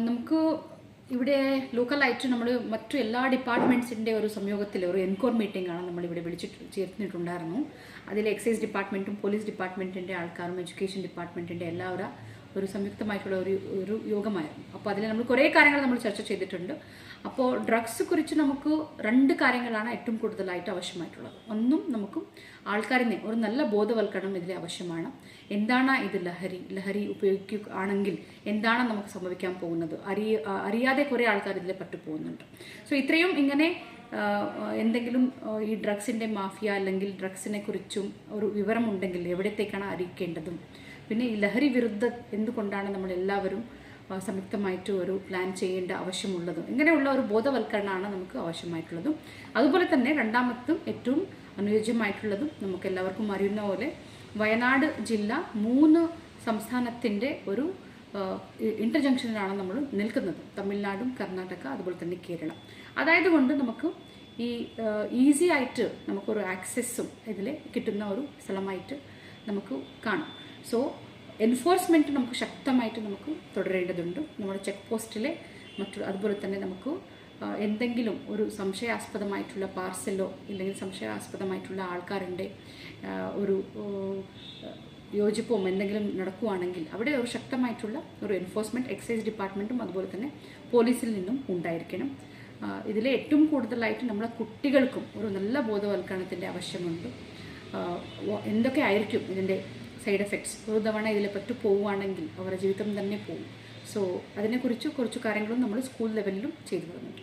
നമുക്ക് ഇവിടെ ലോക്കൽ ലോക്കലായിട്ട് നമ്മൾ മറ്റു എല്ലാ ഡിപ്പാർട്ട്മെന്റ്സിന്റെ ഒരു സംയോഗത്തിൽ ഒരു എൻകോർ മീറ്റിംഗ് ആണ് നമ്മൾ ഇവിടെ വിളിച്ചിട്ട് ചേർന്നിട്ടുണ്ടായിരുന്നു അതിൽ എക്സൈസ് ഡിപ്പാർട്ട്മെന്റും പോലീസ് ഡിപ്പാർട്ട്മെന്റിന്റെ ആൾക്കാരും എഡ്യൂക്കേഷൻ ഡിപ്പാർട്ട്മെന്റിന്റെ എല്ലാവരും ഒരു സംയുക്തമായിട്ടുള്ള ഒരു ഒരു യോഗമായിരുന്നു. അപ്പോൾ അതിൽ നമ്മൾ കുറേ കാര്യങ്ങൾ നമ്മൾ ചർച്ച ചെയ്തിട്ടുണ്ട്. അപ്പോൾ ഡ്രഗ്സ് കുറിച്ച് നമുക്ക് രണ്ട് കാര്യങ്ങളാണ് ഏറ്റവും കൂടുതലായിട്ട് ആവശ്യമായിട്ടുള്ളത്. ഒന്നും നമുക്ക് ആൾക്കാരിനെ ഒരു നല്ല ബോധവൽക്കരണം ഇതിൽ ആവശ്യമാണ്. എന്താണ് ഇത് ലഹരി? ലഹരി ഉപയോഗിക്കുകയാണെങ്കിൽ എന്താണ് നമുക്ക് സംഭവിക്കാൻ പോകുന്നത്? അറിയ അറിയാതെ കുറേ ആൾക്കാർ ഇതിൽ പറ്റുപോകുന്നുണ്ട് സോ ഇത്രയും ഇങ്ങനെ എന്തെങ്കിലും ഈ ഡ്രഗ്സിന്റെ മാഫിയ അല്ലെങ്കിൽ ഡ്രഗ്സിനെ കുറിച്ചും ഒരു വിവരമുണ്ടെങ്കിൽ എവിടത്തേക്കാണ് അറിയിക്കേണ്ടതും? പിന്നെ ഈ ലഹരി വിരുദ്ധ എന്തുകൊണ്ടാണ് നമ്മൾ എല്ലാവരും സംയുക്തമായിട്ട് ഒരു പ്ലാൻ ചെയ്യേണ്ട ആവശ്യമുള്ളതും? ഇങ്ങനെയുള്ള ഒരു ബോധവൽക്കരണമാണ് നമുക്ക് ആവശ്യമായിട്ടുള്ളതും. അതുപോലെ തന്നെ രണ്ടാമത്തും ഏറ്റവും അനുയോജ്യമായിട്ടുള്ളതും നമുക്ക് എല്ലാവർക്കും അറിയുന്ന പോലെ വയനാട് ജില്ല മൂന്ന് സംസ്ഥാനത്തിന്റെ ഒരു ഇന്റർജംഗ്ഷനിലാണ് നമ്മൾ നിൽക്കുന്നത്. തമിഴ്നാടും കർണാടക അതുപോലെ തന്നെ കേരളം. അതായത് കൊണ്ട് നമുക്ക് ഈ ഈസി ആയിട്ട് നമുക്കൊരു ആക്സസ്സും ഇതിൽ കിട്ടുന്ന ഒരു സ്ഥലമായിട്ട് നമുക്ക് കാണാം. സോ എൻഫോഴ്സ്മെന്റ് നമുക്ക് ശക്തമായിട്ട് നമുക്ക് തുടരേണ്ടതുണ്ട്. നമ്മുടെ ചെക്ക് പോസ്റ്റിലെ മറ്റു അതുപോലെ തന്നെ നമുക്ക് എന്തെങ്കിലും ഒരു സംശയാസ്പദമായിട്ടുള്ള പാർസലോ ഇല്ലെങ്കിൽ സംശയാസ്പദമായിട്ടുള്ള ആൾക്കാരുടെ ഒരു യോജിപ്പും എന്തെങ്കിലും നടക്കുകയാണെങ്കിൽ അവിടെ ഒരു ശക്തമായിട്ടുള്ള ഒരു എൻഫോഴ്സ്മെന്റ് എക്സൈസ് ഡിപ്പാർട്ട്മെന്റും അതുപോലെ തന്നെ പോലീസിൽ നിന്നും ഉണ്ടായിരിക്കണം. ഇതിൽ ഏറ്റവും കൂടുതലായിട്ട് നമ്മളെ കുട്ടികൾക്കും ഒരു നല്ല ബോധവൽക്കരണത്തിന്റെ ആവശ്യമുണ്ട്. എന്തൊക്കെ ആയിരിക്കും ഇതിന്റെ സൈഡ് എഫക്ട്സ് ഒരു തവണ ഇതിൽ പറ്റു പോവുകയാണെങ്കിൽ അവരുടെ ജീവിതം തന്നെ പോകും സോ അതിനെക്കുറിച്ച് കുറച്ച് കാര്യങ്ങളും നമ്മൾ സ്കൂൾ ലെവലിലും ചെയ്തു വരുന്നുണ്ട്